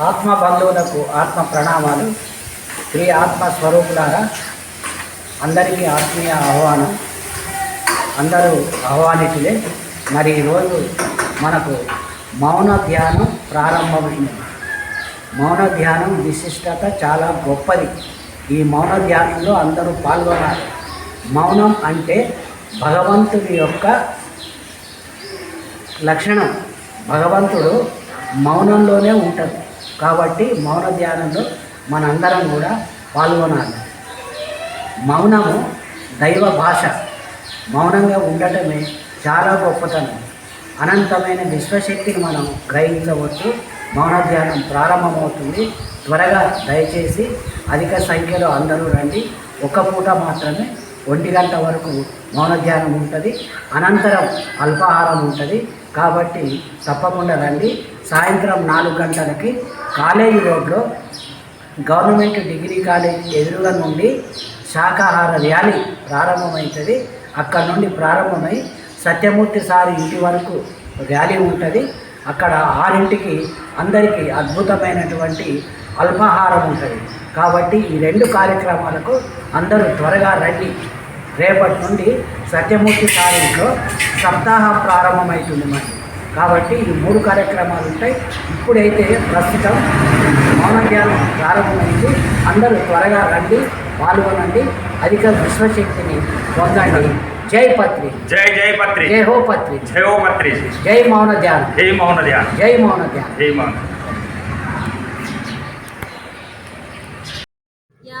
ఆత్మ బంధువులకు ఆత్మ ప్రణామాలు ప్రియ ఆత్మ స్వరూపులారా అందరికీ ఆత్మీయ ఆహ్వానం. అందరూ ఆహ్వానితులే. మరి ఈరోజు మనకు మౌన ధ్యానం ప్రారంభమైంది. మౌన ధ్యానం విశిష్టత చాలా గొప్పది. ఈ మౌన ధ్యానంలో అందరూ పాల్గొనాలి. మౌనం అంటే భగవంతుని యొక్క లక్షణం. భగవంతుడు మౌనంలోనే ఉంటుంది. కాబట్టి మౌన ధ్యానంలో మనందరం కూడా పాల్గొనాలి. మౌనము దైవ భాష. మౌనంగా ఉండటమే చాలా గొప్పతనం. అనంతమైన విశ్వశక్తిని మనం గ్రహించవచ్చు. మౌన ధ్యానం ప్రారంభమవుతుంది. త్వరగా దయచేసి అధిక సంఖ్యలో అందరూ రండి. ఒక పూట మాత్రమే ఒంటి గంట వరకు మౌన ధ్యానం ఉంటుంది. అనంతరం అల్పాహారం ఉంటుంది. కాబట్టి తప్పకుండా రండి. సాయంత్రం నాలుగు గంటలకి కాలేజీ రోడ్లో గవర్నమెంట్ డిగ్రీ కాలేజ్ ఎదురుగా నుండి శాకాహార ర్యాలీ ప్రారంభమవుతుంది అక్కడ నుండి ప్రారంభమై సత్యమూర్తి సార్ ఇంటి వరకు ర్యాలీ ఉంటుంది. అక్కడ ఆరింటికి అందరికీ అద్భుతమైనటువంటి అల్పాహారం ఉంటుంది. కాబట్టి ఈ రెండు కార్యక్రమాలకు అందరూ త్వరగా రండి. రేపటి నుండి సత్యమూర్తి సార్ ఇంట్లో సప్తాహం ప్రారంభమవుతుంది మరి. కాబట్టి ఈ మూడు కార్యక్రమాలు ఉంటాయి. ఇప్పుడైతే ప్రస్తుతం మౌన ధ్యానం ప్రారంభమైంది. అందరూ త్వరగా రండి పాల్గొనండి. అధిక విశ్వశక్తిని పొందండి. జై పత్రి. జై జై పత్రి. జై హో పత్రి. జై ఓ పత్రి. జై మౌన ధ్యానం. జై మౌన ధ్యానం. జై మౌన ధ్యానం. జై మౌన యా